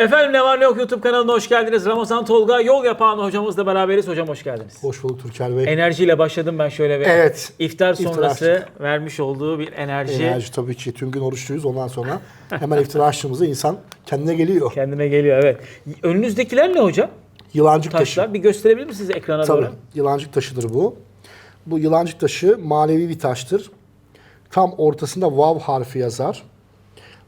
Efendim ne var ne yok YouTube kanalına hoş geldiniz. Ramazan Tolga yol yapan hocamızla beraberiz. Hocam hoş geldiniz. Hoş bulduk Türker Bey. Enerjiyle başladım ben şöyle bir. Evet. İftar İftar sonrası vermiş olduğu bir enerji, Enerji tabii ki tüm gün oruçluyuz. Ondan sonra hemen iftira açtığımızda insan kendine geliyor. kendine geliyor evet. Önünüzdekiler ne hocam? Yılancık taşı. Taşlar. Bir gösterebilir misiniz ekrana Tabii. doğru? Yılancık taşıdır bu. Bu yılancık taşı manevi bir taştır. Tam ortasında vav harfi yazar.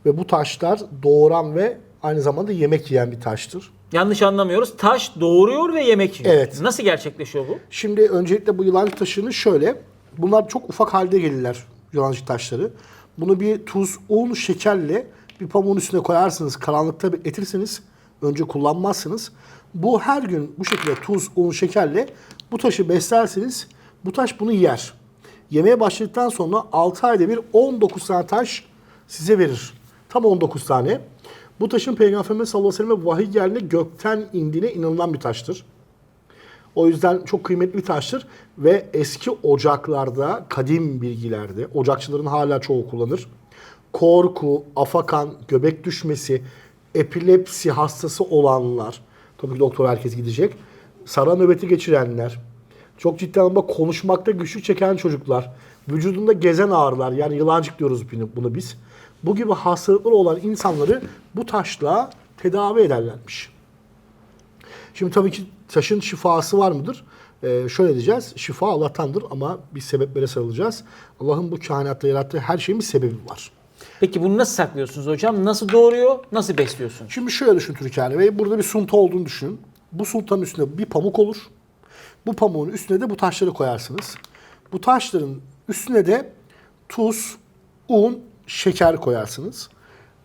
Ve bu taşlar doğuran ve aynı zamanda yemek yiyen bir taştır. Yanlış anlamıyoruz. Taş doğuruyor ve yemek yiyor. Evet. Nasıl gerçekleşiyor bu? Şimdi öncelikle bu yılancık taşını şöyle. Bunlar çok ufak halde gelirler yılancık taşları. Bunu bir tuz, un, şekerle bir pamuğun üstüne koyarsınız. Karanlıkta bekletirsiniz. Önce kullanmazsınız. Bu her gün bu şekilde tuz, un, şekerle bu taşı beslersiniz. Bu taş bunu yer. Yemeye başladıktan sonra 6 ayda bir 19 tane taş size verir. Tam 19 tane. Bu taşın Peygamberimiz sallallahu aleyhi ve sellem vahiy geldiğinde gökten indiğine inanılan bir taştır. O yüzden çok kıymetli bir taştır ve eski ocaklarda, kadim bilgilerde, ocakçıların hala çoğu kullanır. Korku, afakan, göbek düşmesi, epilepsi hastası olanlar, tabii ki doktor herkes gidecek, sara nöbeti geçirenler, çok ciddi anlamda konuşmakta güçlük çeken çocuklar, vücudunda gezen ağrılar, yani yılancık diyoruz bunu biz. Bu gibi hastalıkları olan insanları bu taşla tedavi ederlermiş. Şimdi tabii ki taşın şifası var mıdır? Ee, şöyle diyeceğiz. Şifa Allah'tandır ama biz sebeplere sarılacağız. Allah'ın bu kainatta yarattığı her şeyin bir sebebi var. Peki bunu nasıl saklıyorsunuz hocam? Nasıl doğuruyor? Nasıl besliyorsun? Şimdi şöyle düşün Türkiye Bey. Burada bir sunta olduğunu düşünün. Bu suntanın üstünde bir pamuk olur. Bu pamuğun üstüne de bu taşları koyarsınız. Bu taşların üstüne de tuz, un, şeker koyarsınız.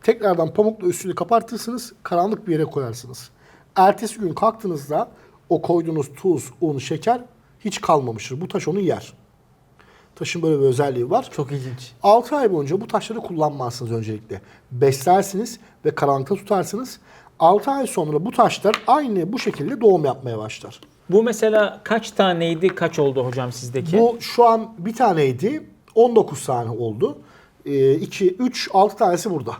Tekrardan pamukla üstünü kapatırsınız. Karanlık bir yere koyarsınız. Ertesi gün kalktığınızda o koyduğunuz tuz, un, şeker hiç kalmamıştır. Bu taş onu yer. Taşın böyle bir özelliği var. Çok ilginç. 6 ay boyunca bu taşları kullanmazsınız öncelikle. Beslersiniz ve karanlıkta tutarsınız. 6 ay sonra bu taşlar aynı bu şekilde doğum yapmaya başlar. Bu mesela kaç taneydi, kaç oldu hocam sizdeki? Bu şu an bir taneydi, 19 tane oldu. 2, 3, 6 tanesi burada.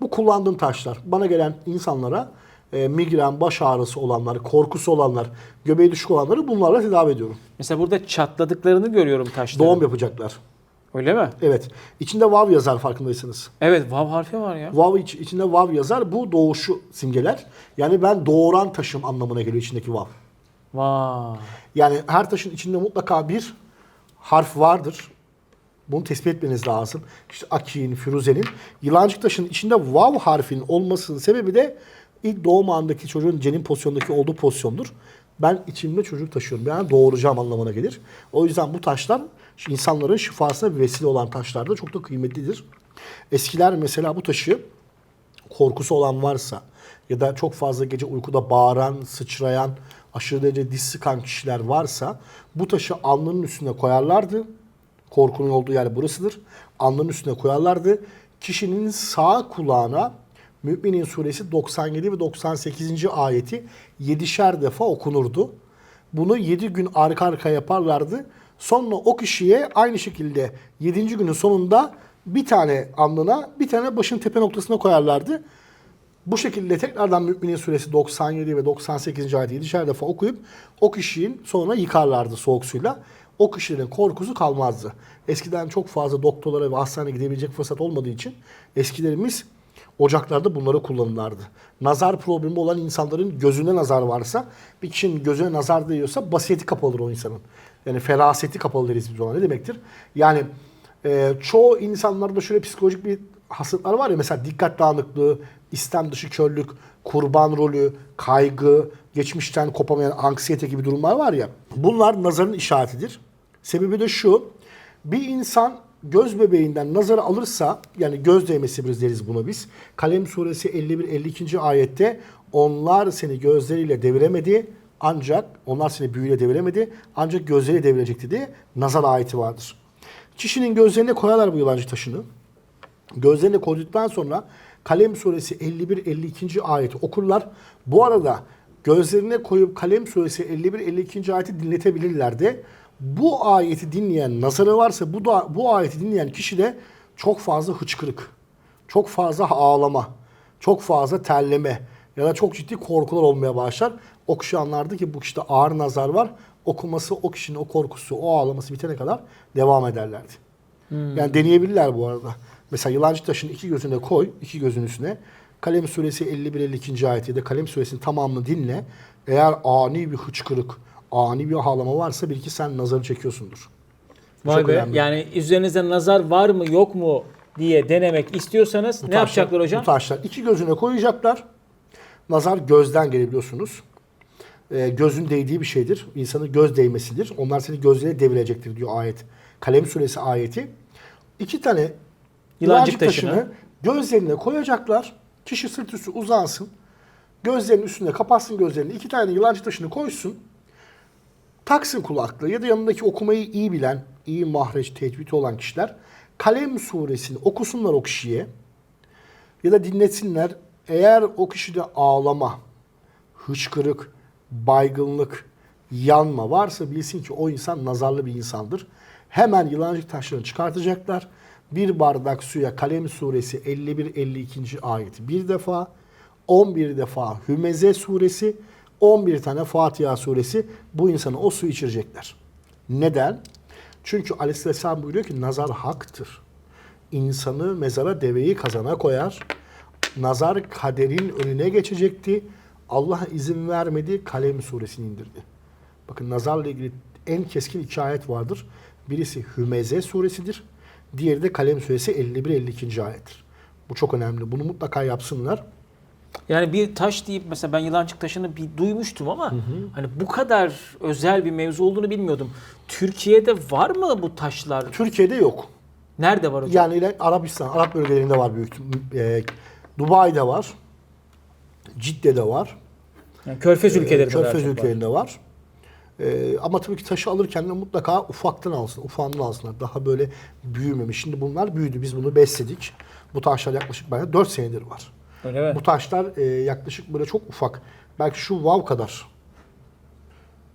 Bu kullandığım taşlar. Bana gelen insanlara e, migren, baş ağrısı olanlar, korkusu olanlar, göbeği düşük olanları bunlarla tedavi ediyorum. Mesela burada çatladıklarını görüyorum taşların. Doğum yapacaklar. Öyle mi? Evet. İçinde vav yazar farkındaysanız. Evet, vav harfi var ya. Vav iç, içinde vav yazar. Bu doğuşu simgeler. Yani ben doğuran taşım anlamına geliyor içindeki vav. Vay. Yani her taşın içinde mutlaka bir harf vardır. Bunu tespit etmeniz lazım. İşte Aki'nin, Firuze'nin. Yılancık taşın içinde vav harfinin olmasının sebebi de ilk doğum andaki çocuğun cenin pozisyondaki olduğu pozisyondur. Ben içimde çocuk taşıyorum. Yani doğuracağım anlamına gelir. O yüzden bu taşlar insanların şifasına bir vesile olan taşlar da çok da kıymetlidir. Eskiler mesela bu taşı korkusu olan varsa ya da çok fazla gece uykuda bağıran, sıçrayan, aşırı derece diz sıkan kişiler varsa bu taşı alnının üstüne koyarlardı. Korkunun olduğu yer burasıdır. Alnının üstüne koyarlardı. Kişinin sağ kulağına Müminin suresi 97 ve 98. ayeti 7'şer defa okunurdu. Bunu 7 gün arka arkaya yaparlardı. Sonra o kişiye aynı şekilde 7. günün sonunda bir tane alnına bir tane başın tepe noktasına koyarlardı. Bu şekilde tekrardan Müminin suresi 97 ve 98. ayeti 7'şer defa okuyup o kişinin sonra yıkarlardı soğuk suyla. O kişinin korkusu kalmazdı. Eskiden çok fazla doktorlara ve hastaneye gidebilecek fırsat olmadığı için eskilerimiz ocaklarda bunları kullanırlardı. Nazar problemi olan insanların gözüne nazar varsa, bir kişinin gözüne nazar değiyorsa basiyeti kapalıdır o insanın. Yani feraseti kapalı deriz biz ona. Ne demektir? Yani e, çoğu insanlarda şöyle psikolojik bir hastalıklar var ya mesela dikkat dağınıklığı, istem dışı körlük, kurban rolü, kaygı, geçmişten kopamayan anksiyete gibi durumlar var ya. Bunlar nazarın işaretidir. Sebebi de şu. Bir insan göz bebeğinden nazarı alırsa yani göz değmesi biz deriz buna biz. Kalem suresi 51-52. ayette onlar seni gözleriyle deviremedi ancak onlar seni büyüyle deviremedi ancak gözleri devirecekti diye nazar ayeti vardır. Kişinin gözlerine koyarlar bu yılancı taşını. Gözlerine koyduktan sonra Kalem suresi 51-52. ayeti okurlar. Bu arada gözlerine koyup Kalem suresi 51-52. ayeti dinletebilirler de bu ayeti dinleyen nazarı varsa bu da bu ayeti dinleyen kişi de çok fazla hıçkırık, çok fazla ağlama, çok fazla terleme ya da çok ciddi korkular olmaya başlar. O kişi anlardı ki bu kişide ağır nazar var. Okuması o kişinin o korkusu, o ağlaması bitene kadar devam ederlerdi. Yani deneyebilirler bu arada. Mesela yılancı taşın iki gözüne koy, iki gözün üstüne. Kalem suresi 51-52. ayeti de Kalem suresinin tamamını dinle. Eğer ani bir hıçkırık, ani bir ağlama varsa bil ki sen nazarı çekiyorsundur. Bu Vay çok be. önemli. Yani üzerinizde nazar var mı yok mu diye denemek istiyorsanız Bu ne taşlar- yapacaklar hocam? Bu taşlar iki gözüne koyacaklar. Nazar gözden gelebiliyorsunuz. Ee, gözün değdiği bir şeydir. İnsanın göz değmesidir. Onlar seni gözlerine devirecektir diyor ayet. Kalem suresi ayeti. İki tane Yılancık taşını gözlerine koyacaklar. Kişi sırt üstü uzansın. Gözlerinin üstüne kapatsın gözlerini. İki tane yılancık taşını koysun. Taksın kulaklığı ya da yanındaki okumayı iyi bilen, iyi mahreç, tecvid olan kişiler Kalem suresini okusunlar o kişiye ya da dinletsinler. Eğer o kişide ağlama, hıçkırık, baygınlık, yanma varsa bilsin ki o insan nazarlı bir insandır. Hemen yılancık taşlarını çıkartacaklar. Bir bardak suya Kalem suresi 51-52. ayeti bir defa, 11 defa Hümeze suresi, 11 tane Fatiha suresi bu insana o suyu içirecekler. Neden? Çünkü Aleyhisselam buyuruyor ki nazar haktır. İnsanı mezara deveyi kazana koyar. Nazar kaderin önüne geçecekti. Allah izin vermedi. Kalem suresini indirdi. Bakın nazarla ilgili en keskin iki ayet vardır. Birisi Hümeze suresidir. Diğeri de Kalem suresi 51-52. ayettir. Bu çok önemli. Bunu mutlaka yapsınlar. Yani bir taş deyip mesela ben yılancık taşını bir duymuştum ama hani bu kadar özel bir mevzu olduğunu bilmiyordum. Türkiye'de var mı bu taşlar? Türkiye'de yok. Nerede var hocam? Yani Arabistan, Arap bölgelerinde var büyük. E, Dubai'de var. Cidde'de var. Yani Körfez ülkelerinde daha Körfez çok var. ülkelerinde var. Ee, ama tabii ki taşı alırken de mutlaka ufaktan alsın, ufağından alsınlar. Daha böyle büyümemiş. Şimdi bunlar büyüdü. Biz bunu besledik. Bu taşlar yaklaşık bana 4 senedir var. Öyle mi? Bu taşlar e, yaklaşık böyle çok ufak. Belki şu vav kadar.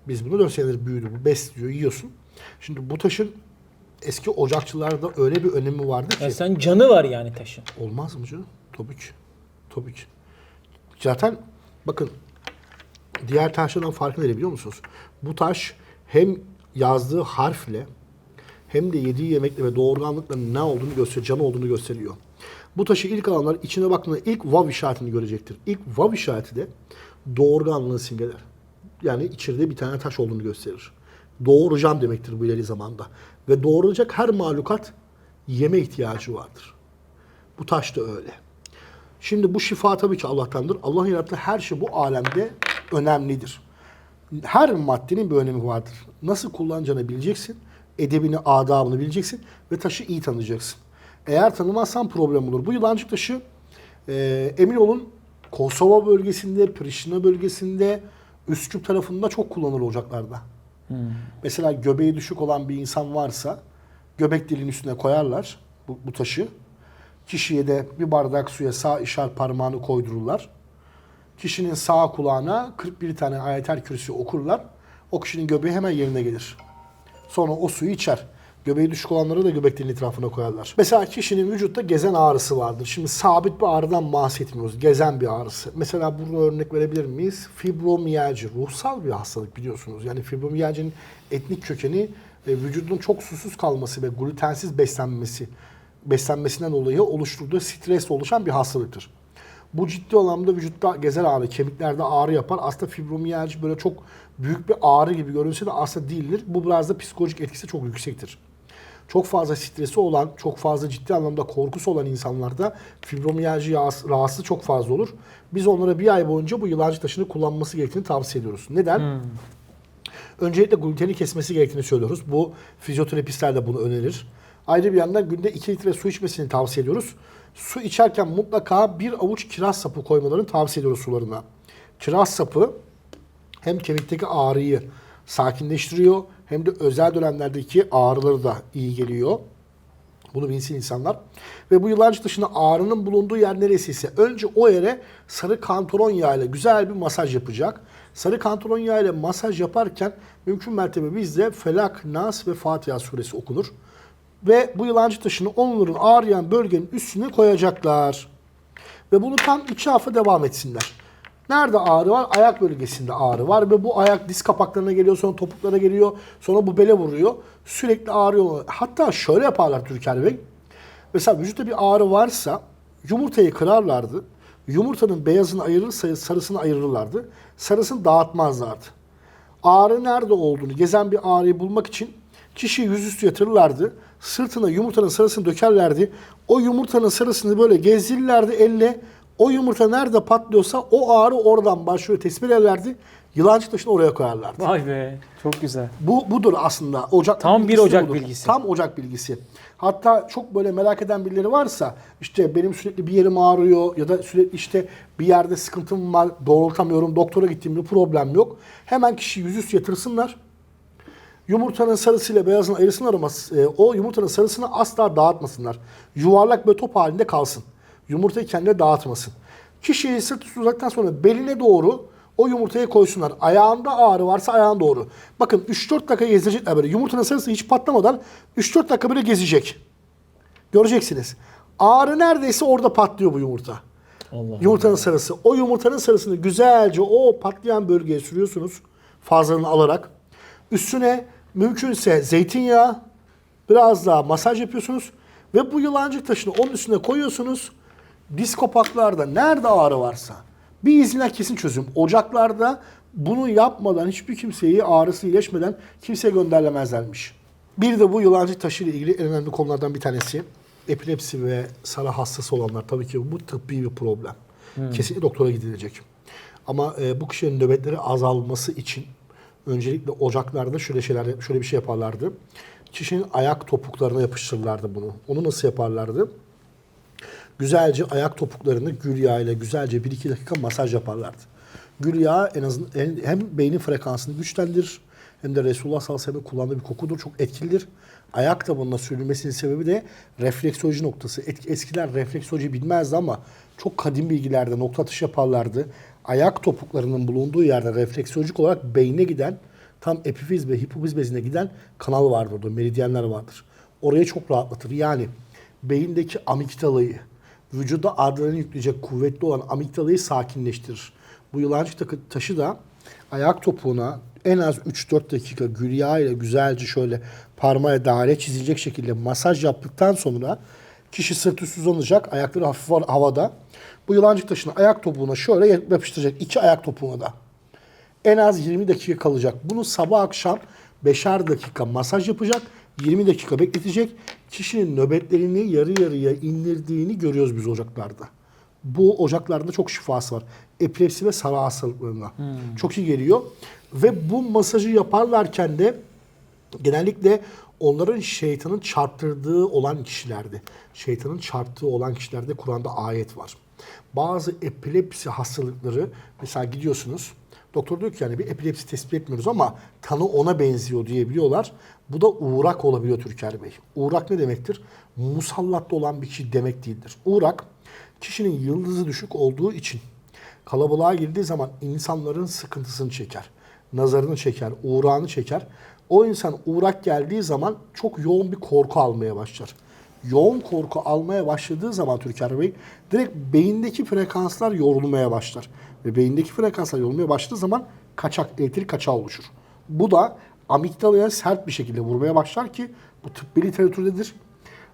Biz bunu 4 senedir büyüdü. Bu besliyor, yiyorsun. Şimdi bu taşın eski ocakçılarda öyle bir önemi vardı ki. Ya sen canı var yani taşın. Olmaz mı canım? Tabii ki. Tabii ki. Zaten bakın diğer taşlardan farkı ne biliyor musunuz? Bu taş hem yazdığı harfle hem de yediği yemekle ve doğurganlıkla ne olduğunu gösteriyor, canı olduğunu gösteriyor. Bu taşı ilk alanlar içine baktığında ilk vav işaretini görecektir. İlk vav işareti de doğurganlığı simgeler. Yani içeride bir tane taş olduğunu gösterir. Doğuracağım demektir bu ileri zamanda. Ve doğuracak her mahlukat yeme ihtiyacı vardır. Bu taş da öyle. Şimdi bu şifa tabii ki Allah'tandır. Allah'ın yarattığı her şey bu alemde önemlidir. Her maddenin bir önemi vardır. Nasıl kullanacağını bileceksin. Edebini, adabını bileceksin ve taşı iyi tanıyacaksın. Eğer tanımazsan problem olur. Bu yılancık taşı e, emin olun Kosova bölgesinde, Priştine bölgesinde, Üsküp tarafında çok kullanılır ocaklarda. Mesela göbeği düşük olan bir insan varsa göbek dilinin üstüne koyarlar bu, bu taşı. Kişiye de bir bardak suya sağ işaret parmağını koydururlar. Kişinin sağ kulağına 41 tane ayetel kürsü okurlar. O kişinin göbeği hemen yerine gelir. Sonra o suyu içer. Göbeği düşük olanları da göbek dilinin etrafına koyarlar. Mesela kişinin vücutta gezen ağrısı vardır. Şimdi sabit bir ağrıdan bahsetmiyoruz. Gezen bir ağrısı. Mesela burada örnek verebilir miyiz? Fibromiyalji. Ruhsal bir hastalık biliyorsunuz. Yani fibromiyalcinin etnik kökeni e, vücudun çok susuz kalması ve glutensiz beslenmesi beslenmesinden dolayı oluşturduğu stresle oluşan bir hastalıktır. Bu ciddi anlamda vücutta gezer ağrı, kemiklerde ağrı yapar. Aslında fibromiyalji böyle çok büyük bir ağrı gibi görünse de aslında değildir. Bu biraz da psikolojik etkisi çok yüksektir. Çok fazla stresi olan, çok fazla ciddi anlamda korkusu olan insanlarda fibromiyalji rahatsızlığı çok fazla olur. Biz onlara bir ay boyunca bu yılancı taşını kullanması gerektiğini tavsiye ediyoruz. Neden? Öncelikle gluteni kesmesi gerektiğini söylüyoruz. Bu fizyoterapistler de bunu önerir. Ayrıca bir yandan günde 2 litre su içmesini tavsiye ediyoruz. Su içerken mutlaka bir avuç kiraz sapı koymalarını tavsiye ediyoruz sularına. Kiraz sapı hem kemikteki ağrıyı sakinleştiriyor hem de özel dönemlerdeki ağrıları da iyi geliyor. Bunu bilsin insanlar. Ve bu yılancı dışında ağrının bulunduğu yer neresiyse önce o yere sarı kantaron yağıyla güzel bir masaj yapacak. Sarı kantaron yağıyla masaj yaparken mümkün mertebe bizde Felak, Nas ve Fatiha suresi okunur. Ve bu yılancı taşını onların ağrıyan bölgenin üstüne koyacaklar. Ve bunu tam iki hafta devam etsinler. Nerede ağrı var? Ayak bölgesinde ağrı var ve bu ayak diz kapaklarına geliyor, sonra topuklara geliyor, sonra bu bele vuruyor. Sürekli ağrıyor. Hatta şöyle yaparlar Türker Bey. Mesela vücutta bir ağrı varsa yumurtayı kırarlardı. Yumurtanın beyazını ayırır, sarısını ayırırlardı. Sarısını dağıtmazlardı. Ağrı nerede olduğunu gezen bir ağrıyı bulmak için kişiyi yüzüstü yatırırlardı. Sırtına yumurtanın sarısını dökerlerdi. O yumurtanın sarısını böyle gezdirirlerdi elle. O yumurta nerede patlıyorsa o ağrı oradan başlıyor tespit ederlerdi. Yılancı taşını oraya koyarlardı. Vay be çok güzel. Bu budur aslında. Ocak Tam bir ocak budur. bilgisi. Tam ocak bilgisi. Hatta çok böyle merak eden birileri varsa işte benim sürekli bir yerim ağrıyor ya da sürekli işte bir yerde sıkıntım var doğrultamıyorum doktora gittiğimde problem yok. Hemen kişi yüzüstü yatırsınlar. Yumurtanın sarısıyla beyazını ayırsınlar ama e, o yumurtanın sarısını asla dağıtmasınlar. Yuvarlak böyle top halinde kalsın. Yumurtayı kendine dağıtmasın. Kişiyi sırt üstü uzaktan sonra beline doğru o yumurtayı koysunlar. Ayağında ağrı varsa ayağına doğru. Bakın 3-4 dakika gezecekler böyle. Yumurtanın sarısı hiç patlamadan 3-4 dakika böyle gezecek. Göreceksiniz. Ağrı neredeyse orada patlıyor bu yumurta. Allah Yumurtanın sarısı. O yumurtanın sarısını güzelce o patlayan bölgeye sürüyorsunuz. Fazlalığını alarak. Üstüne mümkünse zeytinyağı, biraz daha masaj yapıyorsunuz. Ve bu yılancık taşını onun üstüne koyuyorsunuz. Diz kapaklarda nerede ağrı varsa bir izniyle kesin çözüm. Ocaklarda bunu yapmadan hiçbir kimseyi ağrısı iyileşmeden kimseye gönderlemezlermiş. Bir de bu yılancık taşı ile ilgili en önemli konulardan bir tanesi epilepsi ve sara hastası olanlar tabii ki bu tıbbi bir problem. Kesinlikle doktora gidilecek. Ama e, bu kişinin nöbetleri azalması için öncelikle ocaklarda şöyle şeyler şöyle bir şey yaparlardı. Kişinin ayak topuklarına yapıştırırlardı bunu. Onu nasıl yaparlardı? Güzelce ayak topuklarını gül yağı ile güzelce 1-2 dakika masaj yaparlardı. Gül yağı en azından hem beynin frekansını güçlendirir hem de Resulullah sallallahu aleyhi ve sellem kullandığı bir kokudur. Çok etkilidir. Ayak tabanına sürülmesinin sebebi de refleksoloji noktası. Eskiler refleksoloji bilmezdi ama çok kadim bilgilerde nokta atışı yaparlardı. Ayak topuklarının bulunduğu yerde refleksolojik olarak beyne giden tam epifiz ve hipofiz bezine giden kanal vardır orada. Meridyenler vardır. Orayı çok rahatlatır. Yani beyindeki amigdalayı, vücuda adrenalin yükleyecek kuvvetli olan amigdalayı sakinleştirir. Bu yılancık takı- taşı da ayak topuğuna en az 3-4 dakika gül yağı ile güzelce şöyle parmağa daire çizilecek şekilde masaj yaptıktan sonra kişi sırt üstü uzanacak, ayakları hafif havada. Bu yılancık taşını ayak topuğuna şöyle yapıştıracak, iki ayak topuğuna da. En az 20 dakika kalacak. Bunu sabah akşam 5'er dakika masaj yapacak. 20 dakika bekletecek. Kişinin nöbetlerini yarı yarıya indirdiğini görüyoruz biz ocaklarda. Bu ocaklarda çok şifası var. Epilepsi ve sarı hastalıklarına. Çok iyi geliyor. Ve bu masajı yaparlarken de genellikle onların şeytanın çarptırdığı olan kişilerde, şeytanın çarptığı olan kişilerde Kur'an'da ayet var. Bazı epilepsi hastalıkları mesela gidiyorsunuz doktor diyor ki yani bir epilepsi tespit etmiyoruz ama tanı ona benziyor diyebiliyorlar. Bu da uğrak olabiliyor Türker Bey. Uğrak ne demektir? Musallatta olan bir kişi demek değildir. Uğrak kişinin yıldızı düşük olduğu için kalabalığa girdiği zaman insanların sıkıntısını çeker. Nazarını çeker, uğrağını çeker. O insan uğrak geldiği zaman çok yoğun bir korku almaya başlar. Yoğun korku almaya başladığı zaman Türker Bey direkt beyindeki frekanslar yorulmaya başlar. Ve beyindeki frekanslar yorulmaya başladığı zaman kaçak, elektrik kaçağı oluşur. Bu da amigdalaya sert bir şekilde vurmaya başlar ki bu tıbbi literatürdedir.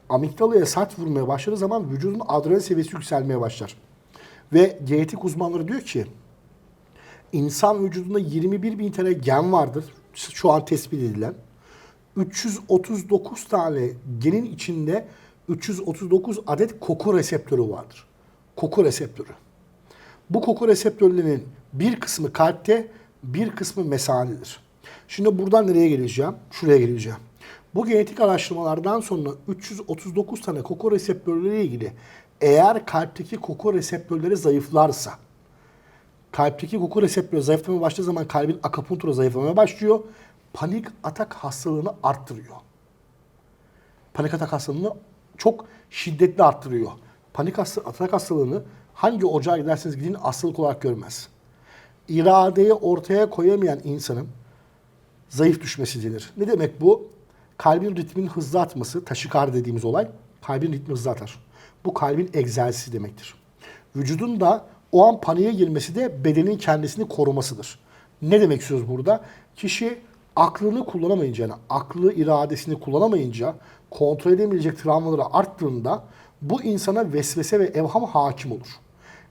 Amigdalaya sert vurmaya başladığı zaman vücudun adrenalin seviyesi yükselmeye başlar. Ve genetik uzmanları diyor ki insan vücudunda 21 bin tane gen vardır. Şu an tespit edilen. 339 tane genin içinde 339 adet koku reseptörü vardır. Koku reseptörü. Bu koku reseptörlerinin bir kısmı kalpte, bir kısmı mesanedir. Şimdi buradan nereye geleceğim? Şuraya geleceğim. Bu genetik araştırmalardan sonra 339 tane koku reseptörleriyle ilgili eğer kalpteki koku reseptörleri zayıflarsa, kalpteki koku reseptörü zayıflamaya başladığı zaman kalbin akapuntura zayıflamaya başlıyor. Panik atak hastalığını arttırıyor. Panik atak hastalığını çok şiddetli arttırıyor. Panik atak hastalığını hangi ocağa giderseniz gidin hastalık olarak görmez. İradeyi ortaya koyamayan insanın zayıf düşmesi denir. Ne demek bu? Kalbin ritminin hızlı atması, taşikar dediğimiz olay, kalbin ritmi hızlı atar. Bu kalbin egzersizi demektir. Vücudun da o an paniğe girmesi de bedenin kendisini korumasıdır. Ne demek istiyoruz burada? Kişi aklını kullanamayınca yani aklı iradesini kullanamayınca kontrol edemeyecek travmaları arttığında bu insana vesvese ve evham hakim olur.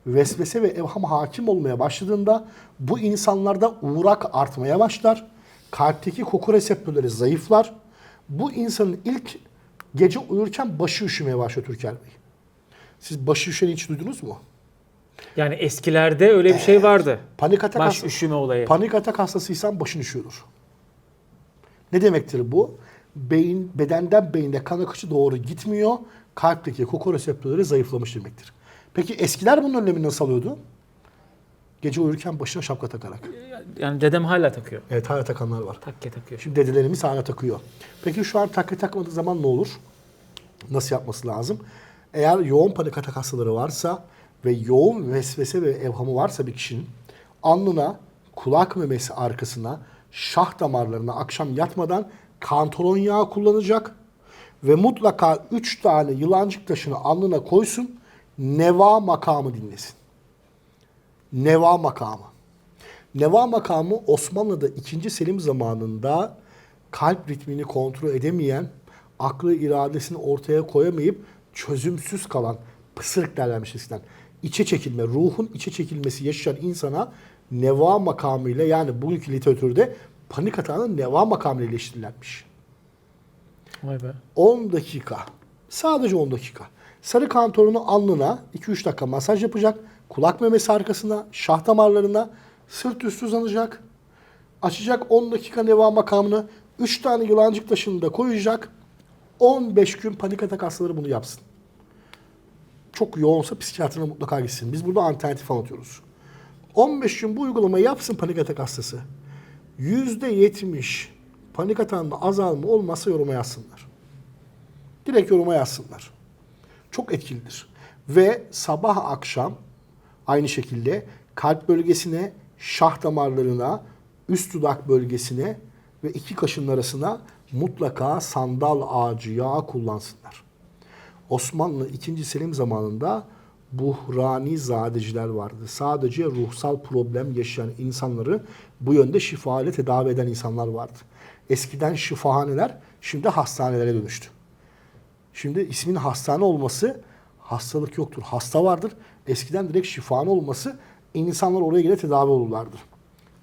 Vesvese ve evham hakim olmaya başladığında bu insanlarda uğrak artmaya başlar. Kalpteki koku reseptörleri zayıflar. Bu insanın ilk gece uyurken başı üşümeye başlıyor Türker Bey. Siz başı üşeni hiç duydunuz mu? Yani eskilerde öyle bir şey vardı. Panik atak Baş hastası- üşüme olayı. Panik atak hastasıysan başın üşüyordur. Ne demektir bu? Beyin bedenden beyine kan akışı doğru gitmiyor. Kalpteki koku reseptörleri zayıflamış demektir. Peki eskiler bunun önlemini nasıl alıyordu? Gece uyurken başına şapka takarak. Yani dedem hala takıyor. Evet hala takanlar var. Takke takıyor. Şimdi dedelerimiz hala takıyor. Peki şu an takke takmadığı zaman ne olur? Nasıl yapması lazım? Eğer yoğun panik atak hastaları varsa ve yoğun vesvese ve evhamı varsa bir kişinin alnına, kulak memesi arkasına, şah damarlarına akşam yatmadan kantaron yağı kullanacak ve mutlaka 3 tane yılancık taşını alnına koysun, neva makamı dinlesin. Neva makamı. Neva makamı Osmanlı'da 2. Selim zamanında kalp ritmini kontrol edemeyen, aklı iradesini ortaya koyamayıp çözümsüz kalan, pısırık derlermiş eskiden. İçe çekilme, ruhun içe çekilmesi yaşayan insana neva makamıyla yani bugünkü literatürde panik atağının neva makamıyla ilişkilenmiş. Vay be. 10 dakika. Sadece 10 dakika. Sarı kantorunu alnına 2-3 dakika masaj yapacak. Kulak memesi arkasına, şah damarlarına sırt üstü uzanacak. Açacak 10 dakika neva makamını. 3 tane yılancık taşını da koyacak. 15 gün panik atak hastaları bunu yapsın. Çok yoğunsa psikiyatrına mutlaka gitsin. Biz burada alternatif anlatıyoruz. 15 gün bu uygulamayı yapsın panik atak hastası. %70 panik atağında azalma olmazsa yoruma yazsınlar. Direkt yoruma yazsınlar. Çok etkilidir. Ve sabah akşam aynı şekilde kalp bölgesine, şah damarlarına, üst dudak bölgesine ve iki kaşın arasına mutlaka sandal ağacı yağı kullansınlar. Osmanlı 2. Selim zamanında buhrani zadeciler vardı. Sadece ruhsal problem yaşayan insanları bu yönde şifa ile tedavi eden insanlar vardı. Eskiden şifahaneler şimdi hastanelere dönüştü. Şimdi ismin hastane olması hastalık yoktur. Hasta vardır. Eskiden direkt şifahane olması insanlar oraya gelip tedavi olurlardı.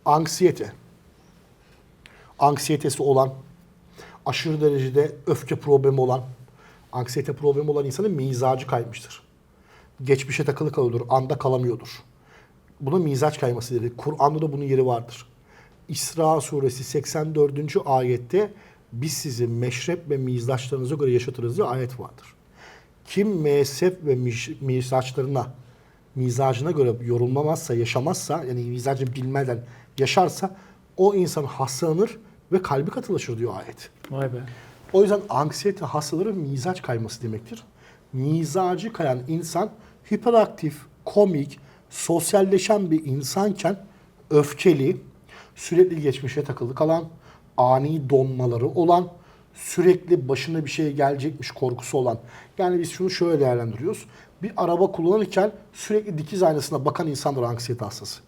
Anksiyete. Anksiyetesi olan, aşırı derecede öfke problemi olan, anksiyete problemi olan insanın mizacı kaymıştır. Geçmişe takılı kalıyordur, anda kalamıyordur. Buna mizaç kayması dedi. Kur'an'da da bunun yeri vardır. İsra suresi 84. ayette biz sizi meşrep ve mizaçlarınıza göre yaşatırız diye ayet vardır. Kim mezhep ve mizaçlarına, mizacına göre yorulmamazsa, yaşamazsa, yani mizacını bilmeden yaşarsa o insan hastalanır ve kalbi katılaşır diyor ayet. Vay be. O yüzden anksiyete hastaları mizaç kayması demektir. Mizacı kayan insan hiperaktif, komik, sosyalleşen bir insanken öfkeli, sürekli geçmişe takılı kalan, ani donmaları olan, sürekli başına bir şey gelecekmiş korkusu olan. Yani biz şunu şöyle değerlendiriyoruz. Bir araba kullanırken sürekli dikiz aynasına bakan insandır anksiyete hastası.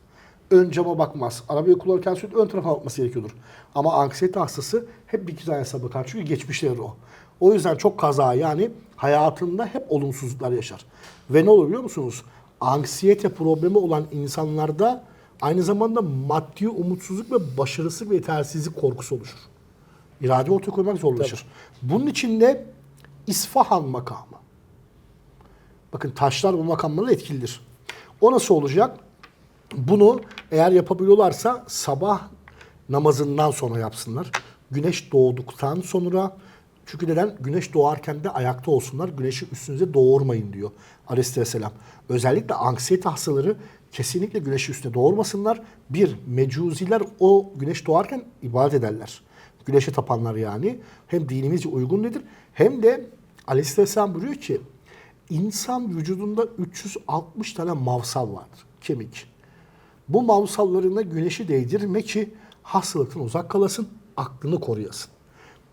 Ön cama bakmaz. Arabayı kullanırken sürekli ön tarafa bakması gerekiyordur. Ama anksiyete hastası hep dikiz aynasına bakar. Çünkü geçmişleri o. O yüzden çok kaza yani hayatında hep olumsuzluklar yaşar. Ve ne olur biliyor musunuz? Anksiyete problemi olan insanlarda aynı zamanda maddi umutsuzluk ve başarısızlık ve yetersizlik korkusu oluşur. İrade ortaya koymak zorlaşır. Bunun için de İsfahan makamı. Bakın taşlar bu makamlara etkilidir. O nasıl olacak? Bunu eğer yapabiliyorlarsa sabah namazından sonra yapsınlar. Güneş doğduktan sonra çünkü neden? Güneş doğarken de ayakta olsunlar. Güneşi üstünüze doğurmayın diyor Aleyhisselam. Özellikle anksiyete hastaları kesinlikle güneşi üstüne doğurmasınlar. Bir, mecuziler o güneş doğarken ibadet ederler. Güneşe tapanlar yani. Hem dinimizce uygun nedir? Hem de Aleyhisselam buyuruyor ki insan vücudunda 360 tane mavsal vardır. Kemik. Bu mavsallarına güneşi değdirme ki hastalıktan uzak kalasın, aklını koruyasın.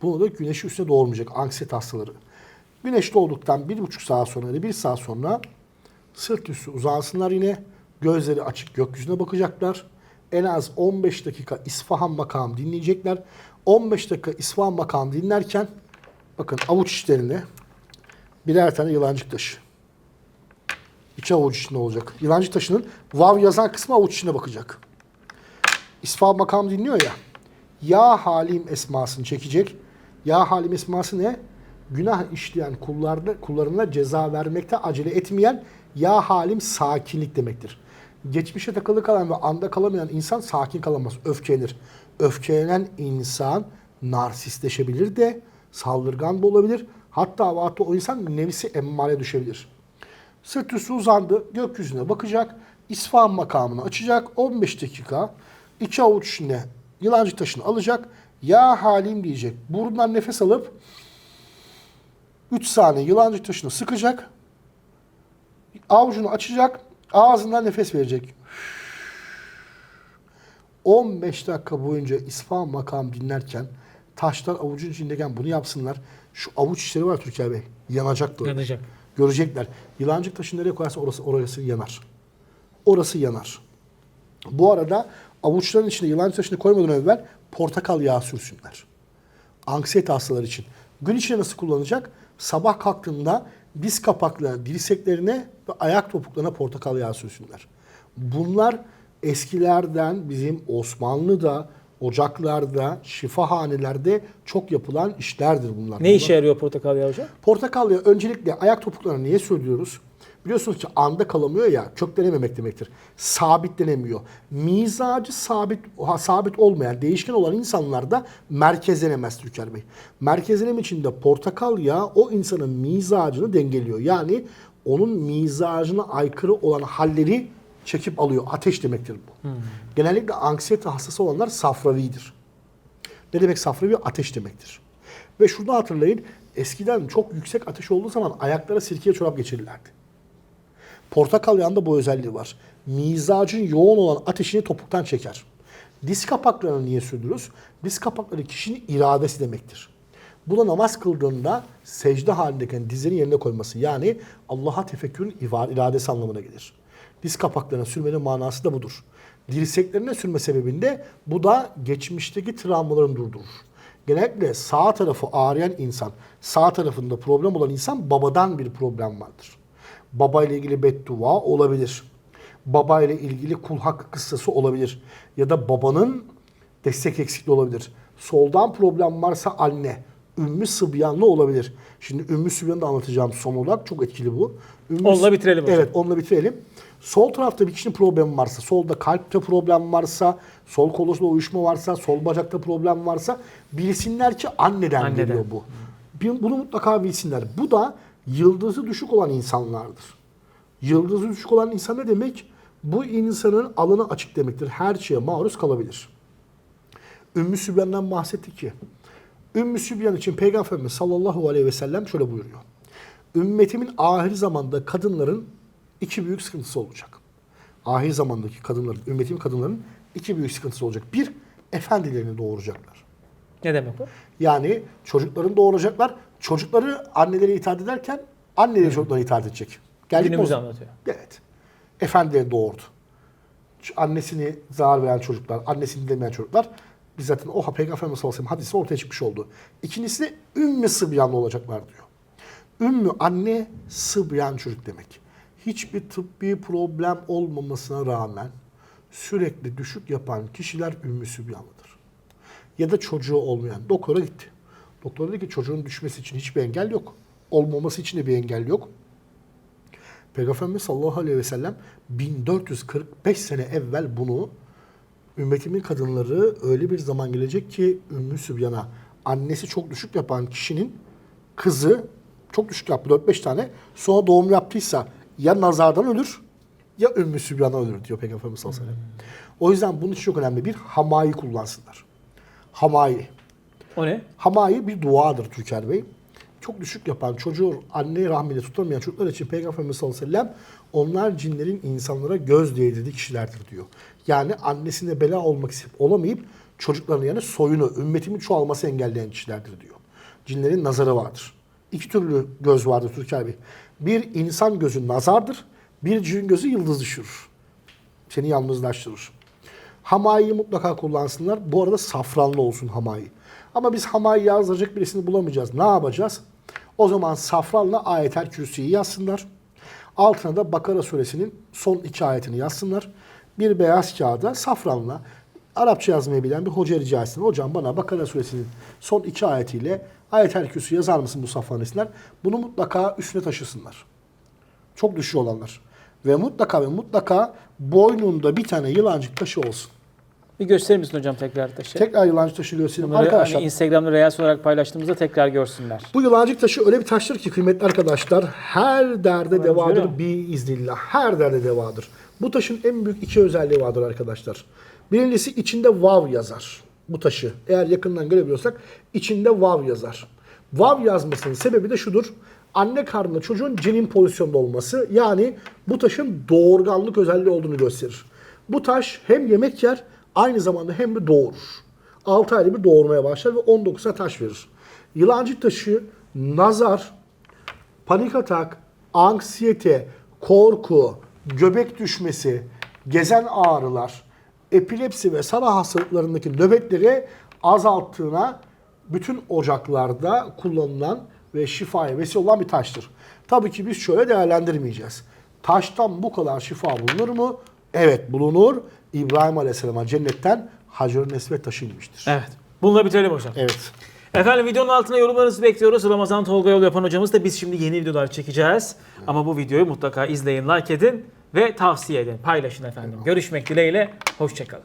Bunu da güneşi üstüne doğurmayacak anksiyete hastaları. Güneş doğduktan bir buçuk saat sonra ya bir saat sonra Sırt üstü uzansınlar yine. Gözleri açık gökyüzüne bakacaklar. En az 15 dakika İsfahan makamı dinleyecekler. 15 dakika İsfahan makamı dinlerken bakın avuç içlerinde birer tane yılancık taşı. İki avuç içinde olacak. Yılancık taşının vav yazan kısmı avuç içine bakacak. İsfahan makamı dinliyor ya. Ya Halim esmasını çekecek. Ya Halim esması ne? Günah işleyen kullarda, kullarına ceza vermekte acele etmeyen Ya Halim sakinlik demektir. Geçmişe takılı kalan ve anda kalamayan insan sakin kalamaz, öfkelenir. Öfkelenen insan narsistleşebilir de, saldırgan da olabilir. Hatta ve hatta o insan nefsi emmare düşebilir. Sırt üstü uzandı. Gökyüzüne bakacak. İsfahan makamını açacak. 15 dakika. iki avuç içine yılancı taşını alacak. Ya halim diyecek. Burundan nefes alıp 3 saniye yılancı taşını sıkacak. Avucunu açacak. Ağzından nefes verecek. 15 dakika boyunca İsfahan makam dinlerken taşlar avucun içindeyken bunu yapsınlar. Şu avuç içleri var Türker Bey. Yanacak böyle. Yanacak. Görecekler. Yılancık taşı nereye koyarsa orası, orası yanar. Orası yanar. Bu arada avuçların içine yılancık taşını koymadan evvel portakal yağı sürsünler. Anksiyete hastaları için. Gün içinde nasıl kullanacak? Sabah kalktığında diz kapaklarına, dirseklerine ve ayak topuklarına portakal yağı sürsünler. Bunlar eskilerden bizim Osmanlı'da, ocaklarda, şifahanelerde çok yapılan işlerdir bunlar. Ne işe yarıyor portakal yağı hocam? Portakal yağı öncelikle ayak topuklarına niye söylüyoruz? Biliyorsunuz ki anda kalamıyor ya köklenememek demektir. Sabitlenemiyor. Mizacı sabit ha, sabit olmayan, değişken olan insanlarda merkezlenemez Türker Bey. Merkezlenem içinde portakal yağı o insanın mizacını dengeliyor. Yani onun mizacına aykırı olan halleri çekip alıyor. Ateş demektir bu. Genellikle anksiyete hastası olanlar safravidir. Ne demek safravi? Ateş demektir. Ve şurada hatırlayın, eskiden çok yüksek ateş olduğu zaman ayaklara sirkeye çorap geçirirlerdi. Portakal yağında bu özelliği var. Mizacın yoğun olan ateşini topuktan çeker. Diz kapaklarını niye sürdürürüz? Diz kapakları kişinin iradesi demektir. Bu da namaz kıldığında secde halindeyken dizlerini yerine koyması. Yani Allah'a tefekkürün iradesi anlamına gelir. Diz kapaklarına sürmenin manası da budur. Dirseklerine sürme sebebinde bu da geçmişteki travmalarını durdurur. Genellikle sağ tarafı ağrıyan insan, sağ tarafında problem olan insan babadan bir problem vardır. Baba ile ilgili beddua olabilir. Baba ile ilgili kul hakkı kıssası olabilir. Ya da babanın destek eksikliği olabilir. Soldan problem varsa anne, ümmü sıbyanlı olabilir. Şimdi ümmü sıbyanı da anlatacağım son olarak. Çok etkili bu. Ümmü Onunla bitirelim hocam. Evet onunla bitirelim. Sol tarafta bir kişinin problemi varsa, solda kalpte problem varsa, sol kolosunda uyuşma varsa, sol bacakta problem varsa bilsinler ki anneden, Anneden. geliyor bu. Bunu mutlaka bilsinler. Bu da yıldızı düşük olan insanlardır. Yıldızı düşük olan insan ne demek? Bu insanın alanı açık demektir. Her şeye maruz kalabilir. Ümmü Sübyan'dan bahsettik ki. Ümmü Sübyan için Peygamberimiz sallallahu aleyhi ve sellem şöyle buyuruyor. Ümmetimin ahir zamanda kadınların iki büyük sıkıntısı olacak. Ahir zamandaki kadınların, ümmetimin kadınların iki büyük sıkıntısı olacak. Bir, efendilerini doğuracaklar. Ne demek o? Yani çocuklarını doğuracaklar. Çocukları annelere itaat ederken anneleri çocuklara itaat edecek. Geldik Günümüzü anlatıyor. Evet. Efendileri doğurdu. Annesini zarar veren çocuklar, annesini dinlemeyen çocuklar biz zaten o Peygamber sallallahu aleyhi ve hadisi ortaya çıkmış oldu. İkincisi ümmü sıbyanlı olacaklar diyor. Ümmü anne, sıbyan çocuk demek. Hiçbir tıbbi problem olmamasına rağmen sürekli düşük yapan kişiler ümmü sübyanlıdır. Ya da çocuğu olmayan doktora gitti. Doktor dedi ki çocuğun düşmesi için hiçbir engel yok. Olmaması için de bir engel yok. Peygamberimiz sallallahu aleyhi ve sellem 1445 sene evvel bunu ümmetimin kadınları öyle bir zaman gelecek ki Ümmü Sübyan'a annesi çok düşük yapan kişinin kızı çok düşük yaptı 4-5 tane sonra doğum yaptıysa ya nazardan ölür ya Ümmü Sübyan'a ölür diyor Peygamberimiz sallallahu aleyhi ve sellem. O yüzden bunun için çok önemli bir hamayi kullansınlar. Hamayi. O ne? Hamayi bir duadır Türker Bey. Çok düşük yapan çocuğu anne rahminde tutamayan çocuklar için Peygamberimiz sallallahu aleyhi ve sellem onlar cinlerin insanlara göz değdirdiği kişilerdir diyor. Yani annesine bela olmak isteyip olamayıp çocuklarının yani soyunu, ümmetimin çoğalması engelleyen kişilerdir diyor. Cinlerin nazarı vardır. İki türlü göz vardır Türker Bey. Bir insan gözü nazardır. Bir cin gözü yıldız düşürür. Seni yalnızlaştırır. Hamayi'yi mutlaka kullansınlar. Bu arada safranlı olsun hamayi. Ama biz hamayi yazdıracak birisini bulamayacağız. Ne yapacağız? O zaman safranla ayetel kürsüyü yazsınlar. Altına da Bakara suresinin son iki ayetini yazsınlar. Bir beyaz kağıda safranla Arapça yazmayı bilen bir hoca rica etsin. Hocam bana Bakara suresinin son iki ayetiyle ayetel kürsü yazar mısın bu safran desinler. Bunu mutlaka üstüne taşısınlar. Çok düşüyor olanlar. Ve mutlaka ve mutlaka boynunda bir tane yılancık taşı olsun. Bir gösterir misin hocam tekrar taşı? Tekrar yılancık taşı göstereyim. Bunları Arkadaşlar hani Instagram'da Reels olarak paylaştığımızda tekrar görsünler. bu yılancık taşı öyle bir taştır ki kıymetli arkadaşlar her derde Öyle devadır bir iznillah. Her derde devadır. Bu taşın en büyük iki özelliği vardır arkadaşlar. Birincisi içinde vav yazar. Bu taşı eğer yakından görebiliyorsak içinde vav yazar. Vav yazmasının sebebi de şudur. Anne karnında çocuğun cenin pozisyonda olması yani bu taşın doğurganlık özelliği olduğunu gösterir. Bu taş hem yemek yer aynı zamanda hem de doğurur. 6 ayda bir doğurmaya başlar ve 19'a taş verir. Yılancık taşı nazar, panik atak, anksiyete, korku, göbek düşmesi, gezen ağrılar, epilepsi ve sana hastalıklarındaki nöbetleri azalttığına bütün ocaklarda kullanılan ve şifaya vesile olan bir taştır. Tabii ki biz şöyle değerlendirmeyeceğiz. Taştan bu kadar şifa bulunur mu? Evet bulunur. İbrahim Aleyhisselam'a cennetten Hacer-ı Nesvet taşı inmiştir. Evet. Bununla bitirelim hocam. Evet. Efendim videonun altına yorumlarınızı bekliyoruz. Ramazan Tolga Yol yapan hocamız da biz şimdi yeni videolar çekeceğiz. Ama bu videoyu mutlaka izleyin, like edin ve tavsiye edin. Paylaşın efendim. Görüşmek dileğiyle. Hoşçakalın.